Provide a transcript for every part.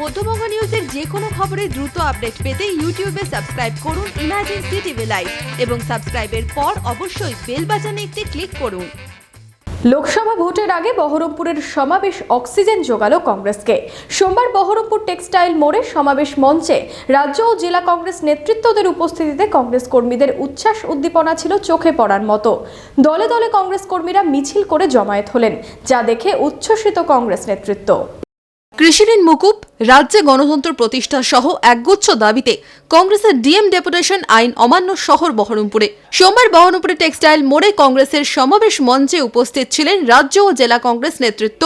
মধ্যবঙ্গ নিউজের যে কোনো খবরের দ্রুত আপডেট পেতে ইউটিউবে সাবস্ক্রাইব করুন ইমার্জেন্সি টিভি লাইভ এবং সাবস্ক্রাইবের পর অবশ্যই বেল বাটনে একটি ক্লিক করুন। লোকসভা ভোটের আগে বহরমপুরের সমাবেশ অক্সিজেন জোগালো কংগ্রেসকে। সোমবার বহরমপুর টেক্সটাইল মোড়ে সমাবেশ মঞ্চে রাজ্য ও জেলা কংগ্রেস নেতৃত্বদের উপস্থিতিতে কংগ্রেস কর্মীদের উচ্ছ্বাস উদ্দীপনা ছিল চোখে পড়ার মতো। দলে দলে কংগ্রেস কর্মীরা মিছিল করে জমায়েত হলেন, যা দেখে উচ্ছ্বসিত কংগ্রেস নেতৃত্ব। কৃষিঋণ মুকুব, রাজ্যে গণতন্ত্র প্রতিষ্ঠা সহ একগুচ্ছ দাবিতে কংগ্রেসের ডিএম ডেপুটেশন আইন অমান্য শহর বহরমপুরে। সোমবার বহরমপুরে টেক্সটাইল মোড়ে কংগ্রেসের সমাবেশ মঞ্চে উপস্থিত ছিলেন রাজ্য ও জেলা কংগ্রেস নেতৃত্ব,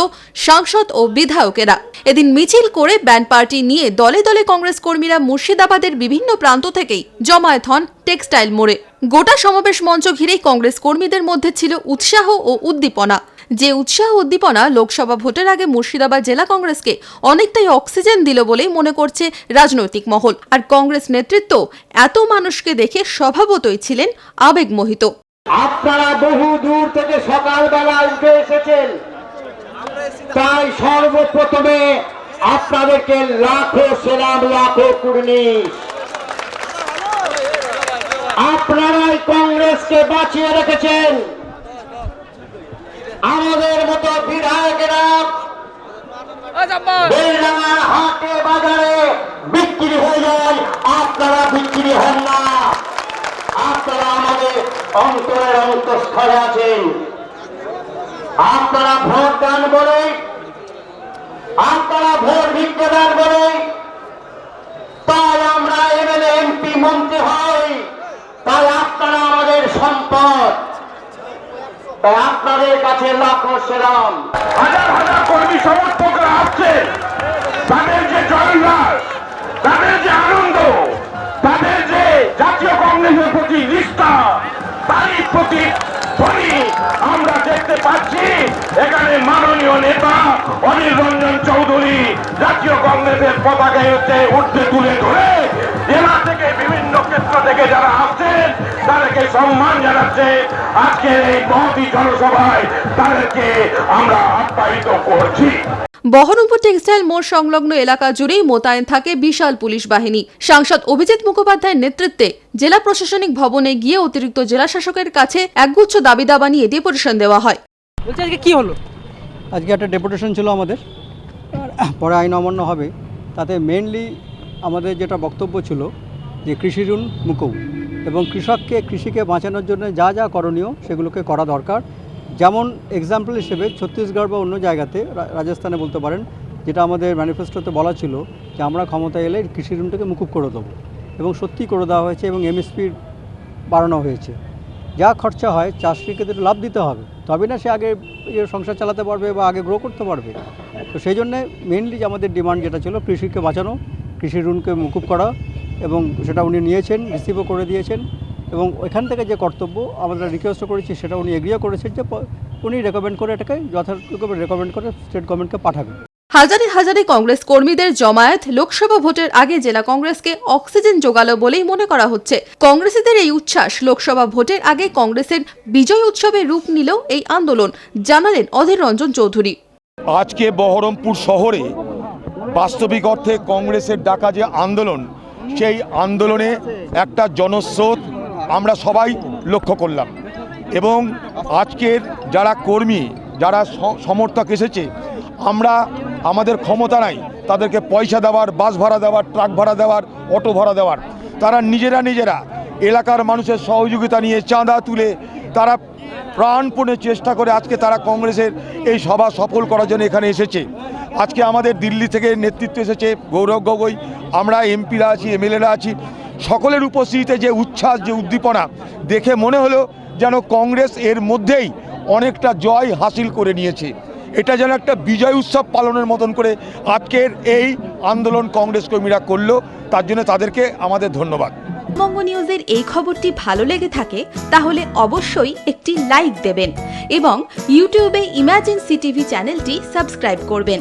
সাংসদ ও বিধায়কেরা। এদিন মিছিল করে ব্যান্ড পার্টি নিয়ে দলে দলে কংগ্রেস কর্মীরা মুর্শিদাবাদের বিভিন্ন প্রান্ত থেকেই জমায়েত হন টেক্সটাইল মোড়ে। গোটা সমাবেশ মঞ্চ ঘিরেই কংগ্রেস কর্মীদের মধ্যে ছিল উৎসাহ ও উদ্দীপনা। যে উৎসাহ উদ্দীপনা লোকসভা ভোটের আগে মুর্শিদাবাদ জেলা কংগ্রেসকে অনেকটাই অক্সিজেন দিল বলেই মনে করছে রাজনৈতিক মহল। আর কংগ্রেস নেতৃত্ব এত মানুষকে দেখে স্বভাবতই ছিলেন আবেগমোহিত আপনারা বহু দূর থেকে সকালবেলা উঠে এসেছেন। তাই সর্বপ্রথমে আপনাদেরকে লাখো সেলাম লাখো কুর্নিশ আপনারাই কংগ্রেসকে বাঁচিয়ে রেখেছেন। আমাদের মতো বিধায়কেরা হাটে বাজারে বিক্রি হয়ে যায় আপনারা বিক্রি হন না। আপনারা আমাদের অন্তরের অন্তঃস্থলে আছেন। আপনারা ভোট দান বলে আপনারা ভোট ভিক্ষা দান বলে তাই আমরা এমএলএ এমপি মন্ত্রী হই তাই আপনারা আমাদের সম্পদ তাই আপনাদের কাছে লাখো সেরাম। হাজার হাজার কর্মী সমর্থকরা আসছে তাদের যে জয়লাস তাদের যে আনন্দ, তাদের যে জাতীয় কংগ্রেসের প্রতি নিষ্ঠা, তারই প্রতি আমরা দেখতে পাচ্ছি। এখানে মাননীয় নেতা অনিল রঞ্জন চৌধুরী জাতীয় কংগ্রেসের পতাকা হচ্ছে উঠতে তুলে ধরে, জেলা থেকে বিভিন্ন ক্ষেত্র থেকে যারা তাদেরকে সম্মান জানাচ্ছে আজকের এই মহতি জনসভায় তাদেরকে আমরা আপ্যায়িত করছি। বহরমপুর টেক্সটাইল মোড় সংলগ্ন এলাকা জুড়েই মোতায়েন থাকে বিশাল পুলিশ বাহিনী। সাংসদ অভিজিৎ মুখোপাধ্যায়ের নেতৃত্বে জেলা প্রশাসনিক ভবনে গিয়ে অতিরিক্ত জেলা শাসকের কাছে একগুচ্ছ দাবি দাবা নিয়ে ডেপুটেশন দেওয়া হয়। বলছি আজকে কি হলো? আজকে একটা ডেপুটেশন ছিল আমাদের। পরে আইন অমান্য হবে। তাতে মেনলি আমাদের যেটা বক্তব্য ছিল যে কৃষি ঋণ মুকুব। এবং কৃষককে, কৃষিকে বাঁচানোর জন্য যা যা করণীয় সেগুলোকে করা দরকার। যেমন এক্সাম্পল হিসেবে ছত্তিশগড় বা অন্য জায়গাতে রাজস্থানে বলতে পারেন, যেটা আমাদের ম্যানিফেস্টোতে বলা ছিল যে আমরা ক্ষমতায় এলে কৃষি ঋণটাকে মুকুব করে দেবো এবং সত্যি করে দেওয়া হয়েছে এবং এমএসপি বাড়ানো হয়েছে। যা খরচা হয় চাষিকে তো লাভ দিতে হবে। তবে না সে আগে ইয়ে সংসার চালাতে পারবে বা আগে গ্রো করতে পারবে। তো সেই জন্যে মেনলি আমাদের ডিমান্ড যেটা ছিল, কৃষিকে বাঁচানো, কৃষি ঋণকে মুকুব করা এবং সেটা উনি নিয়েছেন রিসিভও করে দিয়েছেন এবং ওইখান থেকে যে কর্তব্য আমরা রিকোয়েস্ট করেছি সেটা উনি এগ্রিও করেছেন যে উনি রেকমেন্ড করে এটাকে যথাযথভাবে রেকমেন্ড করে স্টেট গভর্নমেন্টকে পাঠাবেন। হাজারে হাজারে কংগ্রেস কর্মীদের জমায়েত লোকসভা ভোটের আগে জেলা কংগ্রেসকে অক্সিজেন যোগালো বলেই মনে করা হচ্ছে। কংগ্রেসীদের এই উচ্ছ্বাস লোকসভা ভোটের আগে কংগ্রেসের বিজয় উৎসবে রূপ নিল এই আন্দোলন জানালেন অধীর রঞ্জন চৌধুরী। আজকে বহরমপুর শহরে বাস্তবিক অর্থে কংগ্রেসের ডাকা যে আন্দোলন সেই আন্দোলনে একটা জনস্রোত আমরা সবাই লক্ষ্য করলাম। এবং আজকের যারা কর্মী, যারা সমর্থক এসেছে, আমরা আমাদের ক্ষমতা নাই তাদেরকে পয়সা দেওয়ার, বাস ভাড়া দেওয়ার, ট্রাক ভাড়া দেওয়ার, অটো ভাড়া দেওয়ার। তারা নিজেরা নিজেরা এলাকার মানুষের সহযোগিতা নিয়ে চাঁদা তুলে তারা প্রাণপণে চেষ্টা করে আজকে তারা কংগ্রেসের এই সভা সফল করার জন্য এখানে এসেছে। আজকে আমাদের দিল্লি থেকে নেতৃত্ব এসেছে গৌরব গগৈ। আমরা এমপিরা আছি, এমএলএরা আছি। সকলের উপস্থিতিতে যে উচ্ছ্বাস, যে উদ্দীপনা, দেখে মনে হলো যেন কংগ্রেস এর মধ্যেই অনেকটা জয় হাসিল করে নিয়েছে। এটা যেন একটা বিজয় উৎসব পালনের মতন করে আজকের এই আন্দোলন কংগ্রেস কর্মীরা করল। তার জন্য তাদেরকে আমাদের ধন্যবাদ। বঙ্গ নিউজের এই খবরটি ভালো লেগে থাকে, তাহলে অবশ্যই একটি লাইক দেবেন এবং ইউটিউবে ইমার্জেন্সি টিভি চ্যানেলটি সাবস্ক্রাইব করবেন।